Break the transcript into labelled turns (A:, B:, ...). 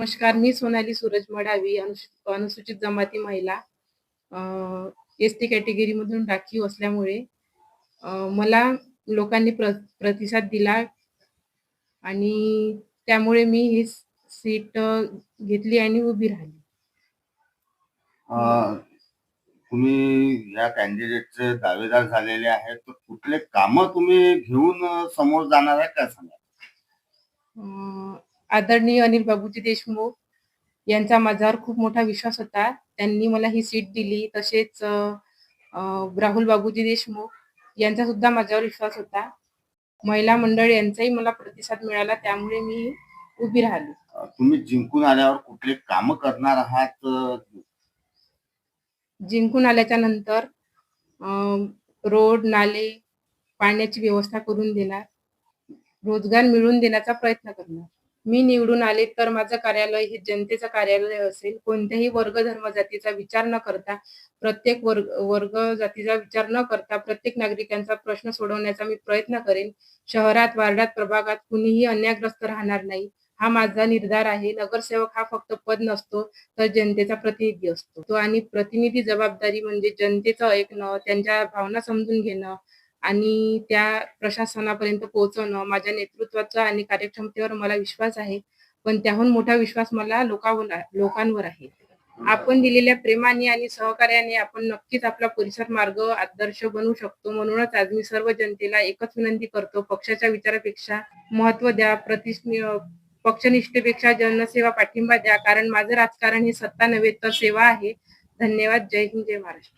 A: नमस्कार मी सोनाली सूरज मडावी अनुस- अनुसूचित जमाती महिला. एस टी कॅटेगरीमधून राखीव असल्यामुळे मला लोकांनी प्र प्रतिसाद दिला आणि त्यामुळे मी ही सीट घेतली आणि उभी राहिली.
B: तुम्ही या कॅन्डिडेटचे दावेदार झालेले आहेत तर कुठले कामं तुम्ही घेऊन समोर जाणार आहे काय सांगा?
A: आदरणीय अनिल बाबूजी देशमुख यांचा माझ्यावर खूप मोठा विश्वास होता. त्यांनी मला ही सीट दिली. तसेच राहुल बाबूजी देशमुख यांचा सुद्धा माझ्यावर विश्वास होता. महिला मंडळ यांचाही मला प्रतिसाद मिळाला. त्यामुळे मी उभी राहिली.
B: तुम्ही जिंकून आल्यावर कुठले कामं करणार आहात?
A: जिंकून आल्याच्यानंतर रोड नाले पाण्याची व्यवस्था करून देणार. रोजगार मिळवून देण्याचा प्रयत्न करणार. मी निवडून आले तर माझं कार्यालय हे जनतेचं कार्यालय असेल. कोणत्याही वर्ग धर्म जातीचा विचार न करता प्रत्येक वर्ग वर्ग जातीचा विचार न करता प्रत्येक नागरिकांचा प्रश्न सोडवण्याचा मी प्रयत्न करेन. शहरात वार्डात प्रभागात कुणीही अन्यायग्रस्त राहणार नाही. हा माझा निर्धार आहे. नगरसेवक हा फक्त पद नसतो तर जनतेचा प्रतिनिधी असतो. तो आणि प्रतिनिधी जबाबदारी म्हणजे जनतेचं ऐकणं त्यांच्या भावना समजून घेणं आणि त्या प्रशासनापर्यंत पोहोचवणं माझ्या नेतृत्वाचा आणि कार्यक्षमतेवर मला विश्वास आहे. पण त्याहून मोठा विश्वास मला लोकांवर लोकांवर आहे. आपण दिलेल्या प्रेमाने आणि सहकार्याने आपण नक्कीच आपला परिसर मार्ग आदर्श बनवू शकतो. म्हणूनच आज मी सर्व जनतेला एकच विनंती करतो पक्षाच्या विचारापेक्षा महत्त्व द्या प्रतिष्ठ पक्षनिष्ठेपेक्षा जनसेवा पाठिंबा द्या. कारण माझं राजकारण ही सत्ता नव्हे तर सेवा आहे. धन्यवाद. जय हिंद जय महाराष्ट्र.